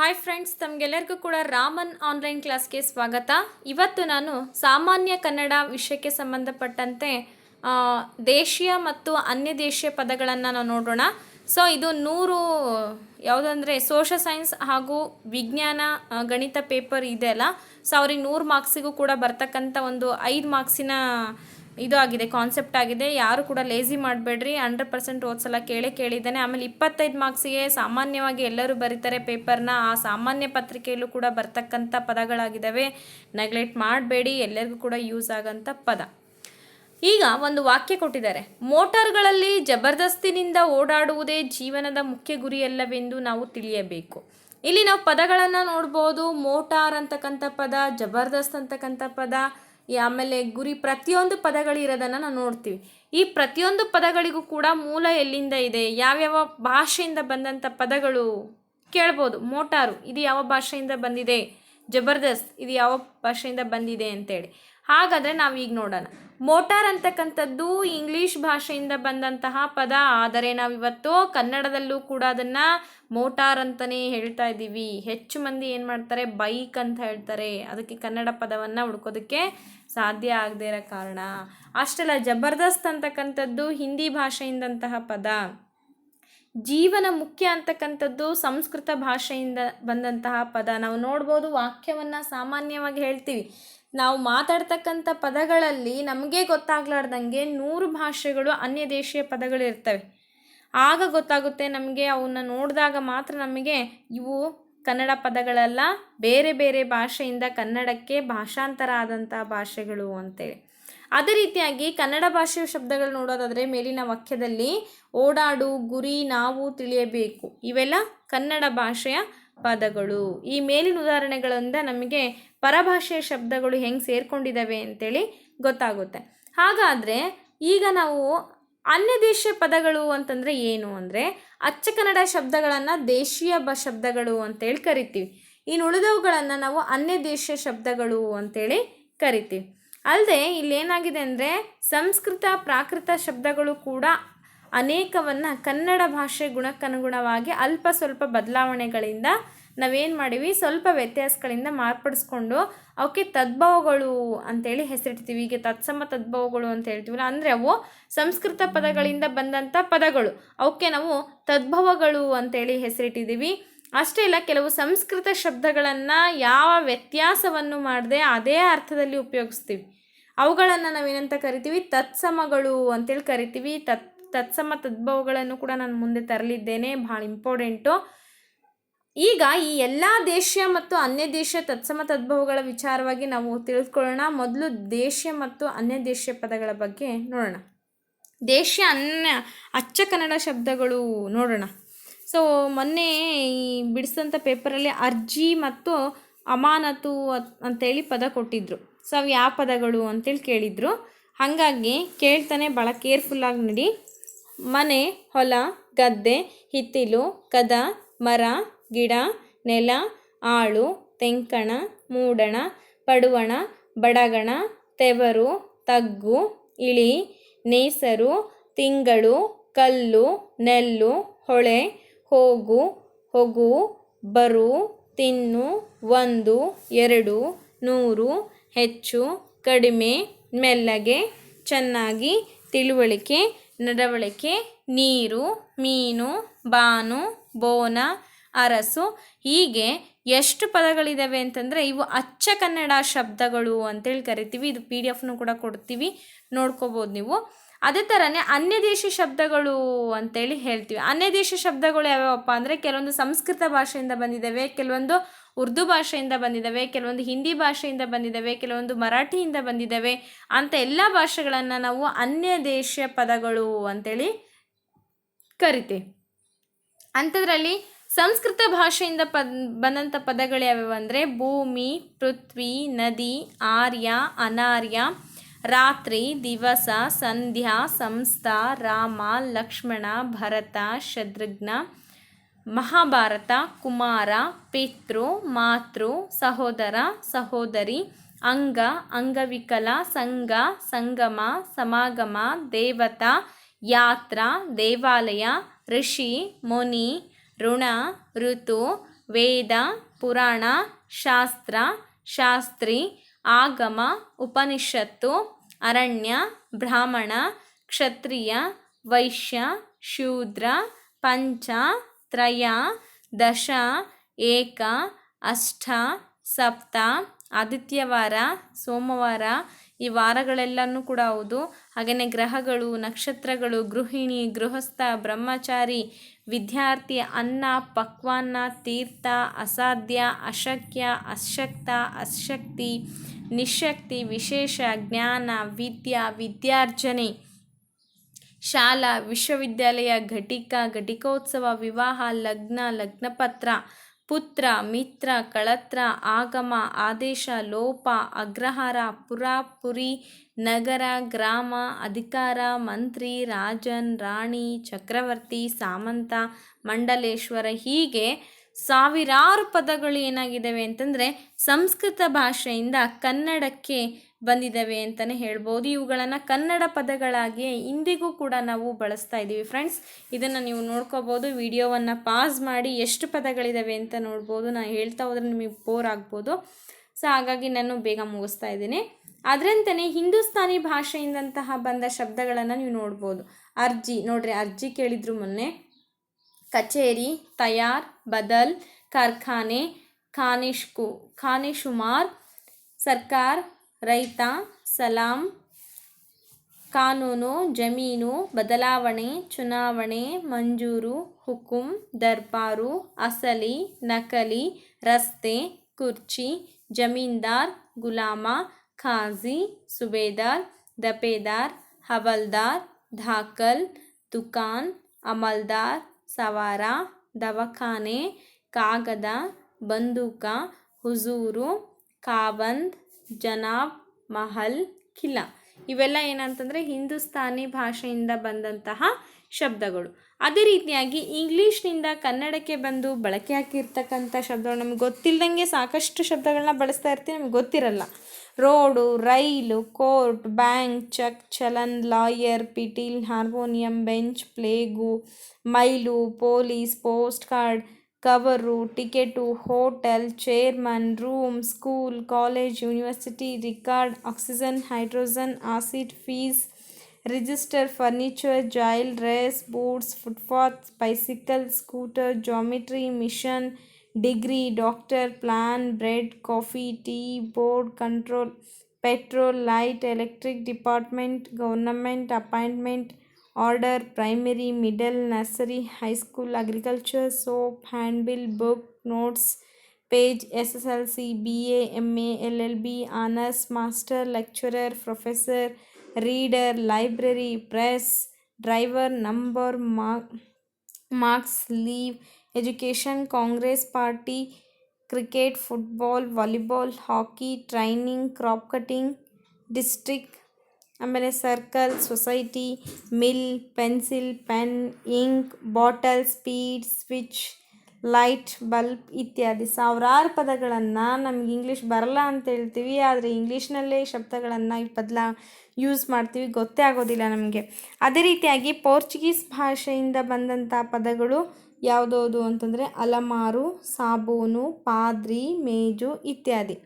Hi friends ತಮಗೆಲ್ಲರಿಗೂ ಕೂಡ Raman online ಕ್ಲಾಸ್ಗೆ ಸ್ವಾಗತ. ಇವತ್ತು ನಾನು ಸಾಮಾನ್ಯ ಕನ್ನಡ ವಿಷಯಕ್ಕೆ ಸಂಬಂಧಪಟ್ಟಂತೆ ದೇಶೀಯ ಮತ್ತು ಅನ್ಯ ದೇಶೀಯ ಪದಗಳನ್ನು ನಾವು ನೋಡೋಣ. ಸೊ ಇದು ನೂರು, ಯಾವುದಂದರೆ ಸೋಷಲ್ ಸೈನ್ಸ್ ಹಾಗೂ ವಿಜ್ಞಾನ ಗಣಿತ ಪೇಪರ್ ಇದೆ ಅಲ್ಲ? ಸೊ ಅವ್ರಿಗೆ ನೂರು ಮಾರ್ಕ್ಸಿಗೂ ಕೂಡ ಬರ್ತಕ್ಕಂಥ ಒಂದು ಐದು ಮಾರ್ಕ್ಸಿನ ಇದು ಆಗಿದೆ ಕಾನ್ಸೆಪ್ಟ್ ಆಗಿದೆ. ಯಾರು ಕೂಡ ಲೇಸಿ ಮಾಡಬೇಡ್ರಿ. ಹಂಡ್ರೆಡ್ ಪರ್ಸೆಂಟ್ ಓದ್ಸಲ ಕೇಳೇ ಕೇಳಿದ್ದಾನೆ. ಆಮೇಲೆ ಇಪ್ಪತ್ತೈದು ಮಾರ್ಕ್ಸಿಗೆ ಸಾಮಾನ್ಯವಾಗಿ ಎಲ್ಲರೂ ಬರೀತಾರೆ ಪೇಪರ್ನ ಆ ಸಾಮಾನ್ಯ ಪತ್ರಿಕೆಯಲ್ಲೂ ಕೂಡ ಬರ್ತಕ್ಕಂಥ ಪದಗಳಾಗಿದ್ದಾವೆ. ನೆಗ್ಲೆಕ್ಟ್ ಮಾಡಬೇಡಿ, ಎಲ್ಲರಿಗೂ ಕೂಡ ಯೂಸ್ ಆಗೋಂಥ ಪದ. ಈಗ ಒಂದು ವಾಕ್ಯ ಕೊಟ್ಟಿದ್ದಾರೆ. ಮೋಟಾರ್ಗಳಲ್ಲಿ ಜಬರ್ದಸ್ತಿನಿಂದ ಓಡಾಡುವುದೇ ಜೀವನದ ಮುಖ್ಯ ಗುರಿಯಲ್ಲವೆಂದು ನಾವು ತಿಳಿಯಬೇಕು. ಇಲ್ಲಿ ನಾವು ಪದಗಳನ್ನು ನೋಡ್ಬೋದು. ಮೋಟಾರ್ ಅಂತಕ್ಕಂಥ ಪದ, ಜಬರ್ದಸ್ತ್ ಅಂತಕ್ಕಂಥ ಪದ ಆಮೇಲೆ ಗುರಿ ಪ್ರತಿಯೊಂದು ಪದಗಳಿರೋದನ್ನು ನಾವು ನೋಡ್ತೀವಿ. ಈ ಪ್ರತಿಯೊಂದು ಪದಗಳಿಗೂ ಕೂಡ ಮೂಲ ಎಲ್ಲಿಂದ ಇದೆ? ಯಾವ್ಯಾವ ಭಾಷೆಯಿಂದ ಬಂದಂಥ ಪದಗಳು? ಕೇಳ್ಬೋದು. ಮೋಟಾರು, ಇದು ಯಾವ ಭಾಷೆಯಿಂದ ಬಂದಿದೆ? ಜಬರ್ದಸ್ತ್, ಇದು ಯಾವ ಭಾಷೆಯಿಂದ ಬಂದಿದೆ ಅಂತೇಳಿ. ಹಾಗಾದರೆ ನಾವು ಈಗ ನೋಡೋಣ. ಮೋಟಾರ್ ಅಂತಕ್ಕಂಥದ್ದು ಇಂಗ್ಲಿಷ್ ಭಾಷೆಯಿಂದ ಬಂದಂತಹ ಪದ. ಆದರೆ ನಾವಿವತ್ತು ಕನ್ನಡದಲ್ಲೂ ಕೂಡ ಅದನ್ನು ಮೋಟಾರ್ ಅಂತಲೇ ಹೇಳ್ತಾ ಇದ್ದೀವಿ. ಹೆಚ್ಚು ಮಂದಿ ಏನು ಮಾಡ್ತಾರೆ? ಬೈಕ್ ಅಂತ ಹೇಳ್ತಾರೆ. ಅದಕ್ಕೆ ಕನ್ನಡ ಪದವನ್ನು ಹುಡ್ಕೋದಕ್ಕೆ ಸಾಧ್ಯ ಆಗದೇ ಇರೋ ಕಾರಣ. ಅಷ್ಟೆಲ್ಲ, ಜಬರ್ದಸ್ತ್ ಅಂತಕ್ಕಂಥದ್ದು ಹಿಂದಿ ಭಾಷೆಯಿಂದಂತಹ ಪದ. ಜೀವನ ಮುಖ್ಯ ಅಂತಕ್ಕಂಥದ್ದು ಸಂಸ್ಕೃತ ಭಾಷೆಯಿಂದ ಬಂದಂತಹ ಪದ. ನಾವು ನೋಡ್ಬೋದು ವಾಕ್ಯವನ್ನು ಸಾಮಾನ್ಯವಾಗಿ ಹೇಳ್ತೀವಿ. ನಾವು ಮಾತಾಡ್ತಕ್ಕಂಥ ಪದಗಳಲ್ಲಿ ನಮಗೆ ಗೊತ್ತಾಗ್ಲಾರ್ದಂಗೆ ನೂರು ಭಾಷೆಗಳು ಅನ್ಯ ದೇಶೀಯ ಪದಗಳು ಇರ್ತವೆ. ಆಗ ಗೊತ್ತಾಗುತ್ತೆ ನಮಗೆ ಅವನ್ನ ನೋಡಿದಾಗ ಮಾತ್ರ ನಮಗೆ ಇವು ಕನ್ನಡ ಪದಗಳಲ್ಲ, ಬೇರೆ ಬೇರೆ ಭಾಷೆಯಿಂದ ಕನ್ನಡಕ್ಕೆ ಭಾಷಾಂತರ ಆದಂಥ ಭಾಷೆಗಳು ಅಂತೇಳಿ. ಅದೇ ರೀತಿಯಾಗಿ ಕನ್ನಡ ಭಾಷೆಯ ಶಬ್ದಗಳು ನೋಡೋದಾದರೆ ಮೇಲಿನ ವಾಕ್ಯದಲ್ಲಿ ಓಡಾಡು, ಗುರಿ, ನಾವು ತಿಳಿಯಬೇಕು. ಇವೆಲ್ಲ ಕನ್ನಡ ಭಾಷೆಯ ಪದಗಳು. ಈ ಮೇಲಿನ ಉದಾಹರಣೆಗಳಿಂದ ನಮಗೆ ಪರಭಾಷೆಯ ಶಬ್ದಗಳು ಹೆಂಗೆ ಸೇರ್ಕೊಂಡಿದ್ದಾವೆ ಅಂತೇಳಿ ಗೊತ್ತಾಗುತ್ತೆ. ಹಾಗಾದರೆ ಈಗ ನಾವು ಅನ್ಯ ದೇಶೀಯ ಪದಗಳು ಅಂತಂದರೆ ಏನು ಅಂದರೆ ಅಚ್ಚ ಕನ್ನಡ ಶಬ್ದಗಳನ್ನು ದೇಶೀಯ ಬ ಶಬ್ದಗಳು ಅಂತೇಳಿ ಕರಿತೀವಿ. ಇನ್ನು ಉಳಿದವುಗಳನ್ನು ನಾವು ಅನ್ಯ ದೇಶೀಯ ಶಬ್ದಗಳು ಅಂತೇಳಿ ಕರಿತೀವಿ. ಅಲ್ಲದೆ ಇಲ್ಲೇನಾಗಿದೆ ಅಂದರೆ ಸಂಸ್ಕೃತ, ಪ್ರಾಕೃತ ಶಬ್ದಗಳು ಕೂಡ ಅನೇಕವನ್ನು ಕನ್ನಡ ಭಾಷೆ ಗುಣಕ್ಕನುಗುಣವಾಗಿ ಅಲ್ಪ ಸ್ವಲ್ಪ ಬದಲಾವಣೆಗಳಿಂದ ನಾವೇನು ಮಾಡೀವಿ? ಸ್ವಲ್ಪ ವ್ಯತ್ಯಾಸಗಳಿಂದ ಮಾರ್ಪಡಿಸ್ಕೊಂಡು ಅವಕ್ಕೆ ತದ್ಭವಗಳು ಅಂತೇಳಿ ಹೆಸರಿಡ್ತೀವಿ ಈಗ ತತ್ಸಮ ತದ್ಭವಗಳು ಅಂತ ಹೇಳ್ತೀವಲ್ಲ, ಅಂದರೆ ಅವು ಸಂಸ್ಕೃತ ಪದಗಳಿಂದ ಬಂದಂಥ ಪದಗಳು. ಅವಕ್ಕೆ ನಾವು ತದ್ಭವಗಳು ಅಂತೇಳಿ ಹೆಸರಿಟ್ಟಿದ್ದೀವಿ ಅಷ್ಟೇ ಇಲ್ಲ, ಕೆಲವು ಸಂಸ್ಕೃತ ಶಬ್ದಗಳನ್ನು ಯಾವ ವ್ಯತ್ಯಾಸವನ್ನು ಮಾಡದೆ ಅದೇ ಅರ್ಥದಲ್ಲಿ ಉಪಯೋಗಿಸ್ತೀವಿ. ಅವುಗಳನ್ನು ನಾವೇನಂತ ಕರಿತೀವಿ? ತತ್ಸಮಗಳು ಅಂತೇಳಿ ಕರಿತೀವಿ. ತತ್, ತತ್ಸಮ ತದ್ಭವಗಳನ್ನು ಕೂಡ ನಾನು ಮುಂದೆ ತರಲಿದ್ದೇನೆ. ಭಾಳ ಇಂಪಾರ್ಟೆಂಟು. ಈಗ ಈ ಎಲ್ಲ ದೇಶ ಮತ್ತು ಅನ್ಯ ದೇಶ ತತ್ಸಮ ತದ್ಭವಗಳ ವಿಚಾರವಾಗಿ ನಾವು ತಿಳಿದುಕೊಳ್ಳೋಣ ಮೊದಲು ದೇಶ ಮತ್ತು ಅನ್ಯ ದೇಶೀಯ ಪದಗಳ ಬಗ್ಗೆ ನೋಡೋಣ. ದೇಶ ಅನ್ಯ, ಅಚ್ಚ ಕನ್ನಡ ಶಬ್ದಗಳು ನೋಡೋಣ. ಸೊ ಮೊನ್ನೆ ಈ ಬಿಡಿಸಿದಂಥ ಪೇಪರಲ್ಲಿ ಅರ್ಜಿ ಮತ್ತು ಅಮಾನತು ಅತ್- ಅಂತೇಳಿ ಪದ ಕೊಟ್ಟಿದ್ರು. ಸೊ ಅವು ಯಾವ ಪದಗಳು ಅಂತೇಳಿ ಕೇಳಿದರು. ಹಾಗಾಗಿ ಕೇಳ್ತಾನೆ ಭಾಳ ಕೇರ್ಫುಲ್ಲಾಗಿ ನೋಡಿ. ಮನೆ, ಹೊಲ, ಗದ್ದೆ, ಹಿತ್ತಿಲು, ಕದ, ಮರ ಗಿಡ, ನೆಲ, ಆಳು, ತೆಂಕಣ, ಮೂಡಣ, ಪಡುವಣ, ಬಡಗಣ, ತೆವರು, ತಗ್ಗು, ಇಳಿ, ನೇಸರು, ತಿಂಗಳು, ಕಲ್ಲು, ನೆಲ್ಲು, ಹೊಳೆ, ಹೋಗು, ಹೊಗು, ಬರು, ತಿನ್ನು, ಒಂದು, ಎರಡು, ನೂರು, ಹೆಚ್ಚು, ಕಡಿಮೆ, ಮೆಲ್ಲಗೆ, ಚೆನ್ನಾಗಿ, ತಿಳುವಳಿಕೆ, ನಡವಳಿಕೆ, ನೀರು, ಮೀನು, ಬಾನು, ಬೋನ ಅರಸು, ಹೀಗೆ ಎಷ್ಟು ಪದಗಳಿದ್ದಾವೆ ಅಂತಂದರೆ ಇವು ಅಚ್ಚ ಕನ್ನಡ ಶಬ್ದಗಳು ಅಂತೇಳಿ ಕರಿತೀವಿ. ಇದು ಪಿ ಡಿ ಎಫ್ನು ಕೂಡ ಕೊಡ್ತೀವಿ. ನೋಡ್ಕೋಬೋದು ನೀವು. ಅದೇ ಥರನೇ ಅನ್ಯ ದೇಶ ಶಬ್ದಗಳು ಅಂತೇಳಿ ಹೇಳ್ತೀವಿ. ಅನ್ಯ ದೇಶ ಶಬ್ದಗಳು ಯಾವ್ಯಾವಪ್ಪ ಅಂದರೆ ಕೆಲವೊಂದು ಸಂಸ್ಕೃತ ಭಾಷೆಯಿಂದ ಬಂದಿದ್ದಾವೆ ಕೆಲವೊಂದು ಉರ್ದು ಭಾಷೆಯಿಂದ ಬಂದಿದ್ದಾವೆ ಕೆಲವೊಂದು ಹಿಂದಿ ಭಾಷೆಯಿಂದ ಬಂದಿದ್ದಾವೆ ಕೆಲವೊಂದು ಮರಾಠಿಯಿಂದ ಬಂದಿದ್ದಾವೆ ಅಂತ ಎಲ್ಲ ಭಾಷೆಗಳನ್ನು ನಾವು ಅನ್ಯ ದೇಶ ಪದಗಳು ಅಂತೇಳಿ ಕರಿತೀವಿ. ಅಂಥದ್ರಲ್ಲಿ ಸಂಸ್ಕೃತ ಭಾಷೆಯಿಂದ ಪದ್ ಬಂದಂಥ ಪದಗಳು ಯಾವ್ಯಾವು ಅಂದರೆ ಭೂಮಿ, ಪೃಥ್ವಿ, ನದಿ, ಆರ್ಯ, ಅನಾರ್ಯ, ರಾತ್ರಿ, ದಿವಸ, ಸಂಧ್ಯಾ, ಸಂಸ್ಥ, ರಾಮ, ಲಕ್ಷ್ಮಣ, ಭರತ ಶತ್ರುಘ್ನ ಮಹಾಭಾರತ, ಕುಮಾರ, ಪಿತೃ, ಮಾತೃ, ಸಹೋದರ, ಸಹೋದರಿ, ಅಂಗ, ಅಂಗವಿಕಲ, ಸಂಘ, ಸಂಗಮ, ಸಮಾಗಮ, ದೇವತಾ, ಯಾತ್ರ, ದೇವಾಲಯ, ಋಷಿ, ಮುನಿ ಋಣ, ಋತು, ವೇದ, ಪುರಾಣ, ಶಾಸ್ತ್ರ, ಶಾಸ್ತ್ರಿ, ಆಗಮ, ಉಪನಿಷತ್ತು, ಅರಣ್ಯ, ಬ್ರಾಹ್ಮಣ, ಕ್ಷತ್ರಿಯ, ವೈಶ್ಯ, ಶೂದ್ರ, ಪಂಚ, ತ್ರಯ, ದಶ, ಏಕ ಅಷ್ಟ ಸಪ್ತ, ಆದಿತ್ಯವಾರ, ಸೋಮವಾರ ಈ ವಾರಗಳೆಲ್ಲನೂ ಕೂಡ ಹೌದು. ಹಾಗೆಯೇ ಗ್ರಹಗಳು, ನಕ್ಷತ್ರಗಳು, ಗೃಹಿಣಿ, ಗೃಹಸ್ಥ, ಬ್ರಹ್ಮಚಾರಿ, ವಿದ್ಯಾರ್ಥಿ, ಅನ್ನ, ಪಕ್ವಾನ್ನ, ತೀರ್ಥ, ಅಸಾಧ್ಯ, ಅಶಕ್ಯ, ಅಶಕ್ತ, ಅಶಕ್ತಿ, ನಿಶಕ್ತಿ, ವಿಶೇಷ, ಜ್ಞಾನ, ವಿದ್ಯಾ, ವಿದ್ಯಾರ್ಜನೆ, ಶಾಲಾ, ವಿಶ್ವವಿದ್ಯಾಲಯ, ಘಟಿಕ, ಘಟಿಕೋತ್ಸವ, ವಿವಾಹ, ಲಗ್ನ, ಲಗ್ನಪತ್ರ ಪುತ್ರ, ಮಿತ್ರ, ಕಳತ್ರ, ಆಗಮ, ಆದೇಶ, ಲೋಪ, ಅಗ್ರಹಾರ, ಪುರ, ಪುರಿ, ನಗರ, ಗ್ರಾಮ, ಅಧಿಕಾರ, ಮಂತ್ರಿ, ರಾಜನ್, ರಾಣಿ, ಚಕ್ರವರ್ತಿ, ಸಾಮಂತ, ಮಂಡಲೇಶ್ವರ ಹೀಗೆ ಸಾವಿರಾರು ಪದಗಳು ಏನಾಗಿದ್ದಾವೆ ಅಂತಂದರೆ ಸಂಸ್ಕೃತ ಭಾಷೆಯಿಂದ ಕನ್ನಡಕ್ಕೆ ಬಂದಿದ್ದಾವೆ ಅಂತಲೇ ಹೇಳ್ಬೋದು. ಇವುಗಳನ್ನು ಕನ್ನಡ ಪದಗಳಾಗಿ ಇಂದಿಗೂ ಕೂಡ ನಾವು ಬಳಸ್ತಾ ಇದ್ದೀವಿ ಫ್ರೆಂಡ್ಸ್. ಇದನ್ನು ನೀವು ನೋಡ್ಕೋಬೋದು. ವಿಡಿಯೋವನ್ನು ಪಾಸ್ ಮಾಡಿ ಎಷ್ಟು ಪದಗಳಿದ್ದಾವೆ ಅಂತ ನೋಡ್ಬೋದು. ನಾನು ಹೇಳ್ತಾ ಹೋದ್ರೆ ನಿಮಗೆ ಬೋರ್ ಆಗ್ಬೋದು. ಸೊ, ಹಾಗಾಗಿ ನಾನು ಬೇಗ ಮುಗಿಸ್ತಾ ಇದ್ದೀನಿ. ಅದರಂತೆಯೇ ಹಿಂದೂಸ್ತಾನಿ ಭಾಷೆಯಿಂದಂತಹ ಬಂದ ಶಬ್ದಗಳನ್ನು ನೀವು ನೋಡ್ಬೋದು. ಅರ್ಜಿ, ನೋಡ್ರಿ, ಅರ್ಜಿ ಕೇಳಿದ್ರು ಮೊನ್ನೆ. ಕಚೇರಿ, ತಯಾರ್, ಬದಲ್, ಕಾರ್ಖಾನೆ, ಖಾನಿಷ್ಕು, ಖಾನಿಶುಮಾರ್, ಸರ್ಕಾರ್ ರೈತ, ಸಲಾಂ, ಕಾನೂನು, ಜಮೀನು, ಬದಲಾವಣೆ, ಚುನಾವಣೆ, ಮಂಜೂರು, ಹುಕುಂ, ದರ್ಬಾರು, ಅಸಲಿ, ನಕಲಿ, ರಸ್ತೆ, ಕುರ್ಚಿ, ಜಮೀನ್ದಾರ್, ಗುಲಾಮ, ಖಾಜಿ, ಸುಬೇದಾರ್, ದಪೇದಾರ್, ಹವಲ್ದಾರ್ ಧಾಕಲ್ ದುಕಾನ್, ಅಮಲ್ದಾರ್, ಸವಾರ, ದವಾಖಾನೆ, ಕಾಗದ, ಬಂದೂಕ, ಹುಜೂರು, ಕಾಬಂದ್ ಜನಾಬ್ ಮಹಲ್ ಖಿಲಾ ಇವೆಲ್ಲ ಏನಂತಂದರೆ ಹಿಂದೂಸ್ತಾನಿ ಭಾಷೆಯಿಂದ ಬಂದಂತಹ ಶಬ್ದಗಳು. ಅದೇ ರೀತಿಯಾಗಿ ಇಂಗ್ಲೀಷ್ನಿಂದ ಕನ್ನಡಕ್ಕೆ ಬಂದು ಬಳಕೆ ಹಾಕಿರ್ತಕ್ಕಂಥ ಶಬ್ದಗಳು ನಮ್ಗೆ ಗೊತ್ತಿಲ್ಲದಂಗೆ ಸಾಕಷ್ಟು ಶಬ್ದಗಳನ್ನ ಬಳಸ್ತಾ ಇರ್ತೀವಿ, ನಮ್ಗೆ ಗೊತ್ತಿರಲ್ಲ. Road, rail, court, bank, cheque, challan, lawyer, ಪಿಟೀಲ್, harmonium, bench, plague, mile, police, post card cover ticket hotel chairman room school college university record oxygen hydrogen acid fees register furniture jail race boots footpath bicycle scooter geometry machine degree doctor plan bread coffee tea board control petrol light electric department government appointment order primary middle nursery high school agriculture soap handbill book notes page S S L C B M L L B honours master lecturer professor reader library press driver number marks leave education Congress party cricket football volleyball hockey training crop cutting district ಆಮೇಲೆ circle, society, mill, pencil, pen, ink, bottle, speed, switch, light, bulb ಇತ್ಯಾದಿ. ಸಾವಿರಾರು ಪದಗಳನ್ನು ನಮ್ಗೆ English ಬರಲ್ಲ ಅಂತ ಹೇಳ್ತೀವಿ, ಆದರೆ ಇಂಗ್ಲೀಷ್ನಲ್ಲೇ ಶಬ್ದಗಳನ್ನು ಬದಲಾ ಯೂಸ್ ಮಾಡ್ತೀವಿ, ಗೊತ್ತೇ ಆಗೋದಿಲ್ಲ ನಮಗೆ. ಅದೇ ರೀತಿಯಾಗಿ ಪೋರ್ಚುಗೀಸ್ ಭಾಷೆಯಿಂದ ಬಂದಂಥ ಪದಗಳು ಯಾವುದೌದು ಅಂತಂದರೆ ಅಲಮಾರು, ಸಾಬೂನು, ಪಾದ್ರಿ, ಮೇಜು ಇತ್ಯಾದಿ.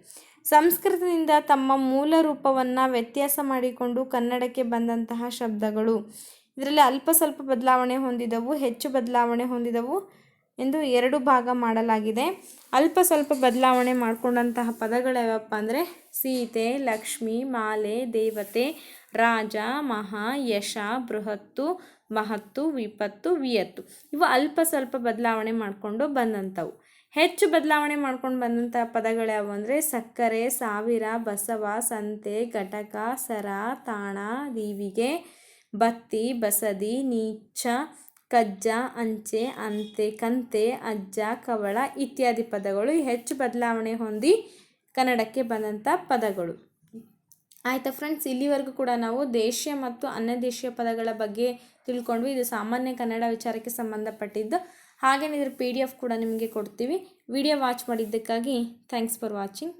ಸಂಸ್ಕೃತದಿಂದ ತಮ್ಮ ಮೂಲ ರೂಪವನ್ನು ವ್ಯತ್ಯಾಸ ಮಾಡಿಕೊಂಡು ಕನ್ನಡಕ್ಕೆ ಬಂದಂತಹ ಶಬ್ದಗಳು. ಇದರಲ್ಲಿ ಅಲ್ಪ ಸ್ವಲ್ಪ ಬದಲಾವಣೆ ಹೊಂದಿದವು, ಹೆಚ್ಚು ಬದಲಾವಣೆ ಹೊಂದಿದವು ಎಂದು ಎರಡು ಭಾಗ ಮಾಡಲಾಗಿದೆ. ಅಲ್ಪ ಸ್ವಲ್ಪ ಬದಲಾವಣೆ ಮಾಡಿಕೊಂಡಂತಹ ಪದಗಳು ಯಾವಪ್ಪ ಅಂದರೆ ಸೀತೆ, ಲಕ್ಷ್ಮಿ, ಮಾಲೆ, ದೇವತೆ, ರಾಜ, ಮಹಾ, ಯಶ, ಬೃಹತ್ತು, ಮಹತ್ತು, ವಿಪತ್ತು, ವಿಯತ್ತು. ಇವು ಅಲ್ಪ ಸ್ವಲ್ಪ ಬದಲಾವಣೆ ಮಾಡಿಕೊಂಡು ಬಂದಂಥವು. ಹೆಚ್ಚು ಬದಲಾವಣೆ ಮಾಡ್ಕೊಂಡು ಬಂದಂಥ ಪದಗಳು ಯಾವುವು ಅಂದರೆ ಸಕ್ಕರೆ, ಸಾವಿರ, ಬಸವ, ಸಂತೆ, ಘಟಕ, ಸರ, ತಾಣ, ದೀವಿಗೆ, ಬತ್ತಿ, ಬಸದಿ, ನೀಚ, ಕಜ್ಜ, ಅಂಚೆ, ಅಂತೆ, ಕಂತೆ, ಅಜ್ಜ, ಕವಳ ಇತ್ಯಾದಿ ಪದಗಳು ಹೆಚ್ಚು ಬದಲಾವಣೆ ಹೊಂದಿ ಕನ್ನಡಕ್ಕೆ ಬಂದಂಥ ಪದಗಳು. ಆಯಿತಾ ಫ್ರೆಂಡ್ಸ್ ಇಲ್ಲಿವರೆಗೂ ಕೂಡ ನಾವು ದೇಶೀಯ ಮತ್ತು ಅನ್ಯದೇಶೀಯ ಪದಗಳ ಬಗ್ಗೆ ತಿಳ್ಕೊಂಡ್ವಿ. ಇದು ಸಾಮಾನ್ಯ ಕನ್ನಡ ವಿಚಾರಕ್ಕೆ ಸಂಬಂಧಪಟ್ಟಿದ್ದು. ಹಾಗೇನೆ ಇದ್ರ ಪಿ ಡಿ ಎಫ್ ಕೂಡ ನಿಮಗೆ ಕೊಡ್ತೀವಿ. ವಿಡಿಯೋ ವಾಚ್ ಮಾಡಿದ್ದಕ್ಕಾಗಿ ಥ್ಯಾಂಕ್ಸ್ ಫಾರ್ ವಾಚಿಂಗ್